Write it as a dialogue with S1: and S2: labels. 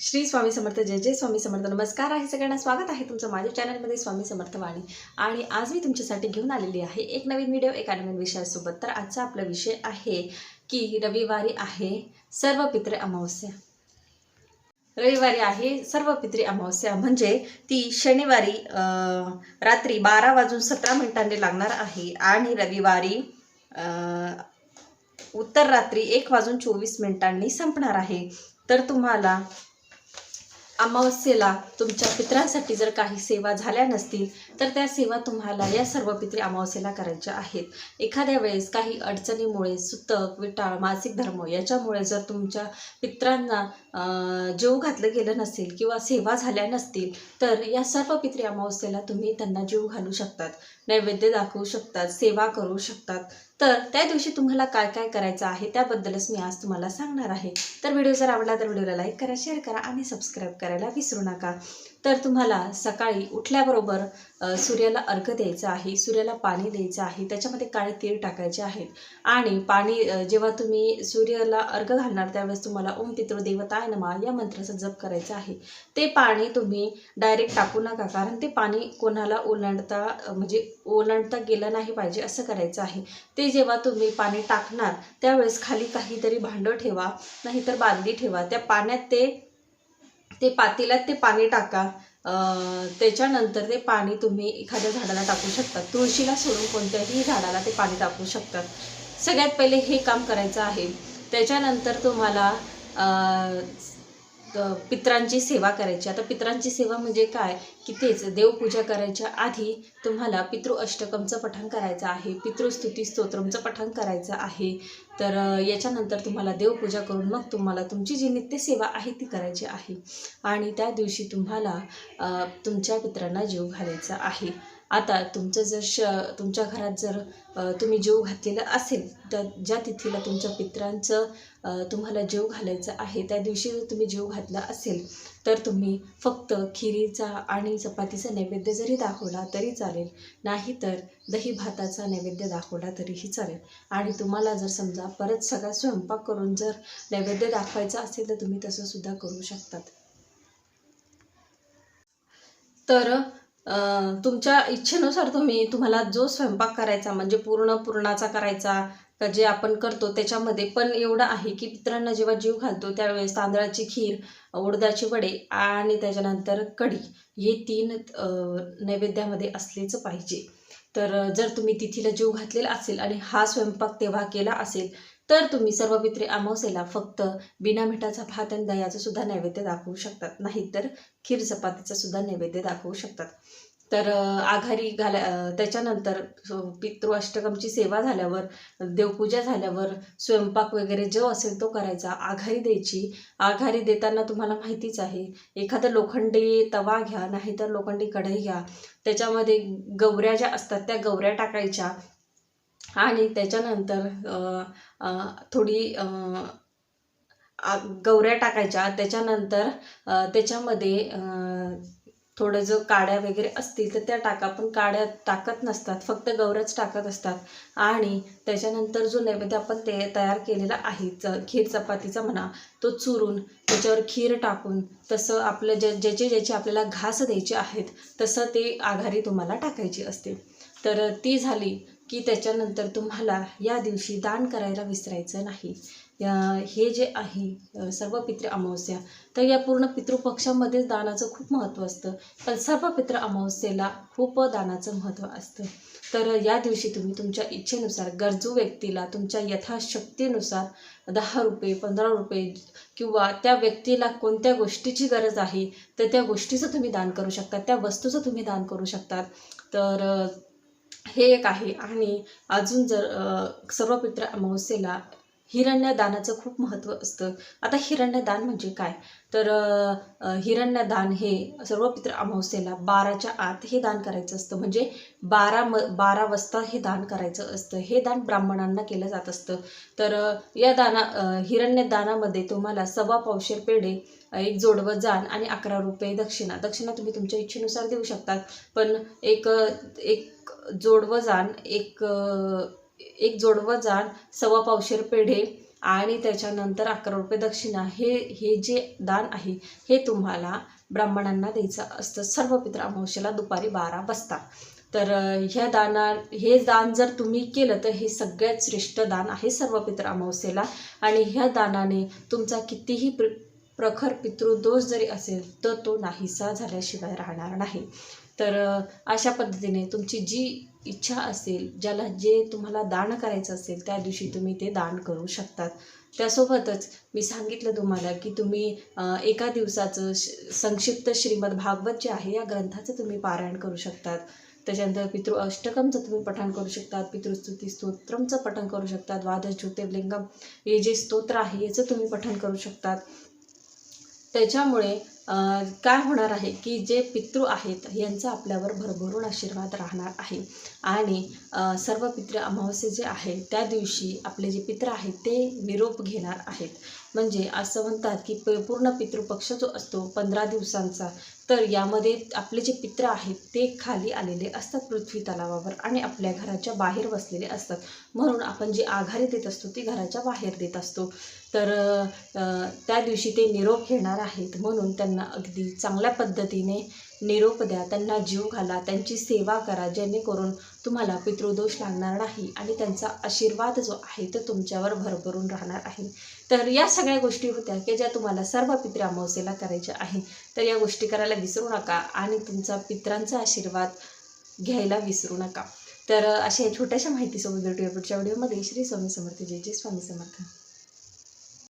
S1: श्री स्वामी समर्थ जय जय स्वामी समर्थ. नमस्कार आहे सगळ्यांना. स्वागत आहे तुमचं माझ्या चॅनलमध्ये स्वामी समर्थ वाणी आणि आज मी तुमच्यासाठी घेऊन आलेली आहे एक नवीन व्हिडिओ एका नवीन विषयासोबत. तर आजचा आपला विषय आहे की रविवारी आहे सर्व पित्रे अमावस्या. रविवारी आहे सर्व पित्री अमावस्या. म्हणजे ती शनिवारी रात्री बारा वाजून सतरा मिनिटांनी लागणार आहे. आणि रविवारी उत्तर रात्री एक वाजून चोवीस मिनिटांनी संपणार आहे. तर तुम्हाला अमावस्येला तुमच्या पित्रांसाठी जर काही सेवा झाल्या नसतील तर त्या सेवा तुम्हाला या सर्व पित्री अमावस्येला करायच्या आहेत. एखाद्या वेळेस काही अडचणीमुळे सुतक विटाळ मासिक धर्म याच्यामुळे जर तुमच्या पित्रांना जीव घातलं गेलं नसेल किंवा सेवा झाल्या नसतील तर या सर्व पित्री अमावस्येला तुम्ही त्यांना जीव घालू शकतात नैवेद्य दाखवू शकतात सेवा करू शकतात. तर त्या दिवशी तुम्हाला काय काय करायचं आहे त्याबद्दलच मी आज तुम्हाला सांगणार आहे. तर व्हिडिओ जर आवडला तर व्हिडिओला लाईक करा शेअर करा आणि सबस्क्राईब करायला विसरू नका. तर तुम्हाला सकाळी उठल्याबरोबर सूर्याला अर्घ द्यायचं आहे सूर्याला पाणी द्यायचं आहे त्याच्यामध्ये काळे तीळ टाकायचे आहेत. आणि पाणी जेव्हा तुम्ही सूर्याला अर्घ घालणार त्यावेळेस तुम्हाला ओम पितृ देवताय नमा या मंत्राचा जप करायचा आहे. ते पाणी तुम्ही डायरेक्ट टाकू नका कारण ते पाणी कोणाला ओलांडता म्हणजे ओलांडता गेलं नाही पाहिजे असं करायचं आहे. ते जेव्हा तुम्ही पाणी टाकणार त्यावेळेस खाली काहीतरी भांडं ठेवा नाहीतर बादली ठेवा. त्या पाण्यात ते ते पातेल्यात ते पाणी टाका. त्याच्यानंतर ते पाणी तुम्ही एखाद्या झाडाला टाकू शकता. तुळशीला सोडून कोणत्याही झाडाला ते पाणी टाकू शकतात सगळ्यात पहिले हे काम करायचं आहे. त्याच्यानंतर तुम्हाला पित्रांची सेवा करायची. आता पित्रांची सेवा म्हणजे काय? की तेच देवपूजा करायच्या आधी तुम्हाला पितृ अष्टकमचं पठण करायचं आहे पितृस्तुती स्तोत्रमचं पठण करायचं आहे. तर याच्यानंतर तुम्हाला देवपूजा करून मग तुम्हाला तुमची जी नित्यसेवा आहे ती करायची आहे. आणि त्या दिवशी तुम्हाला तुमच्या पित्रांना जीव घालायचा आहे. आता तुमचं जर श तुमच्या घरात जर तुम्ही जीव घातलेला असेल तर ज्या तिथीला तुमच्या पित्रांचं तुम्हाला जीव घालायचं आहे त्या दिवशी जर तुम्ही जीव घातला असेल तर तुम्ही फक्त खिरीचा आणि चपातीचा नैवेद्य जरी दाखवला तरी चालेल. नाहीतर दही भाताचा नैवेद्य दाखवला तरीही चालेल. आणि तुम्हाला जर समजा परत सगळा स्वयंपाक करून जर नैवेद्य दाखवायचा असेल तर तुम्ही तसंसुद्धा करू शकतात. तर तुमच्या इच्छेनुसार तुम्ही तुम्हाला जो स्वयंपाक करायचा म्हणजे पूर्ण पुरणाचा करायचा का जे आपण करतो त्याच्यामध्ये पण एवढं आहे की पित्रांना जेव्हा जीव घालतो त्यावेळेस तांदळाची खीर उडदाची वडे आणि त्याच्यानंतर कढी हे तीन नैवेद्यामध्ये असलेच पाहिजे. तर जर तुम्ही तिथीला जीव घातलेला असेल आणि हा स्वयंपाक तेव्हा केला असेल तर तुम्ही सर्व पित्रे अमावस्येला फक्त बिना मिठाचा भात आणि दह्याचा सुद्धा नैवेद्य दाखवू शकतात. नाहीतर खीर चपातीचा सुद्धा नैवेद्य दाखवू शकतात. तर आघारी घाला त्याच्यानंतर पितृअष्टकमची पितृ अष्टकमची सेवा झाल्यावर देवपूजा झाल्यावर स्वयंपाक वगैरे जो असेल तो करायचा. आघारी द्यायची. आघारी देताना तुम्हाला माहितीच आहे एखादं लोखंडी तवा घ्या नाहीतर लोखंडी कढई घ्या. त्याच्यामध्ये गवऱ्या ज्या असतात त्या गवऱ्या टाकायच्या. आणि त्याच्यानंतर थोडी आ- गवऱ्या टाकायच्या. त्याच्यानंतर त्याच्यामध्ये थोडं जर काड्या वगैरे असतील तर त्या टाका. पण काड्या टाकत नसतात. फक्त गवऱ्याच टाकत असतात. आणि त्याच्यानंतर जो नैवेद्य आपण ते तयार केलेला आहे च खीर चपातीचा म्हणा तो चुरून त्याच्यावर खीर टाकून तसं आपलं ज्या ज्याचे ज्याचे आपल्याला घास द्यायचे आहेत तसं ते आघारी तुम्हाला टाकायची असते तर ती झाली. की त्याच्यानंतर तुम्हाला या दिवशी दान करायला विसरायचं नाही. हे जे आहे सर्व पितृ अमावस्या तर या पूर्ण पितृपक्षामध्येच दानाचं खूप महत्त्व असतं. पण सर्व पितृ अमावस्येला खूप दानाचं महत्त्व असतं. तर या दिवशी तुम्ही तुमच्या इच्छेनुसार गरजू व्यक्तीला तुमच्या यथाशक्तीनुसार दहा रुपये पंधरा रुपये किंवा त्या व्यक्तीला कोणत्या गोष्टीची गरज आहे तर त्या गोष्टीचं तुम्ही दान करू शकता त्या वस्तूचं तुम्ही दान करू शकतात तर हे एक आहे. आणि अजून जर सर्वपित्र सर्व अमावस्येला हिरण्यदानाचं खूप महत्त्व असतं. आता हिरण्यदान म्हणजे काय? तर हिरण्यदान हे सर्व पित्र अमावस्येला बाराच्या आत हे दान करायचं असतं. म्हणजे बारा म बारा वाजता हे दान करायचं असतं. हे दान ब्राह्मणांना केलं जात असतं. तर या दाना हिरण्यदानामध्ये तुम्हाला सव्वा पावशेर पेढे एक जोडवं जाण आणि अकरा रुपये दक्षिणा. दक्षिणा तुम्ही तुमच्या इच्छेनुसार देऊ शकतात. पण एक एक जोडवं जाण एक एक जोडवं जाण सव्वा पावशेर पेढे आणि त्याच्यानंतर अकरा रुपये दक्षिणा हे हे जे दान आहे हे तुम्हाला ब्राह्मणांना द्यायचं असतं. सर्व पित्र अमावस्येला दुपारी बारा वाजता. तर ह्या दाना हे दान जर तुम्ही केलं तर हे सगळ्यात श्रेष्ठ दान आहे सर्व पित्र अमावस्येला आणि ह्या दानाने तुमचा कितीही प्र प्रखर पितृदोष जरी असेल तर तो नाहीसा झाल्याशिवाय राहणार नाही. तर अशा पद्धतीने तुमची जी इच्छा असेल ज्याला जे तुम्हाला दान करायचं असेल त्या दिवशी तुम्ही ते दान करू शकतात. त्यासोबतच मी सांगितलं तुम्हाला की तुम्ही एका दिवसाचं श- संक्षिप्त श्रीमद भागवत जे आहे या ग्रंथाचं तुम्ही पारायण करू शकतात. त्याच्यानंतर पितृ अष्टकमचं तुम्ही पठण करू शकतात पितृस्तुती स्तोत्रमचं पठण करू शकतात द्वादश ज्योतिर्लिंगम हे जे स्तोत्र आहे याचं तुम्ही पठण करू शकतात. त्याच्यामुळे काय होणार आहे की जे पितृ आहेत यांचा आपल्यावर भरभरून आशीर्वाद राहणार आहे. आणि सर्व पितृ अमावस्ये जे आहे त्या दिवशी आपले जे पित्र आहेत ते निरोप घेणार आहेत. म्हणजे असं म्हणतात की प पूर्ण पितृपक्ष जो असतो पंधरा दिवसांचा तर यामध्ये आपले जे पित्र आहेत ते खाली आलेले असतात पृथ्वी तलावावर आणि आपल्या घराच्या बाहेर बसलेले असतात. म्हणून आपण जी आघारी देत असतो ती घराच्या बाहेर देत असतो. तर त्या दिवशी ते निरोप घेणार आहेत. म्हणून त्यांना अगदी चांगल्या पद्धतीने निरोप द्या त्यांना जीव घाला त्यांची सेवा करा जेणेकरून तुम्हाला पितृदोष लागणार नाही आणि त्यांचा आशीर्वाद जो आहे तो तुमच्यावर भरभरून राहणार आहे. तर या सगळ्या गोष्टी होत्या की ज्या तुम्हाला सर्व पित्र अमावस्येला करायच्या आहे तर या गोष्टी करायला विसरू नका आणि तुमचा पित्रांचा आशीर्वाद घ्यायला विसरू नका. तर अशा या छोट्याशा माहितीसोबत भेटूया पुढच्या व्हिडिओमध्ये. श्री स्वामी समर्थ. जय जय स्वामी समर्थ.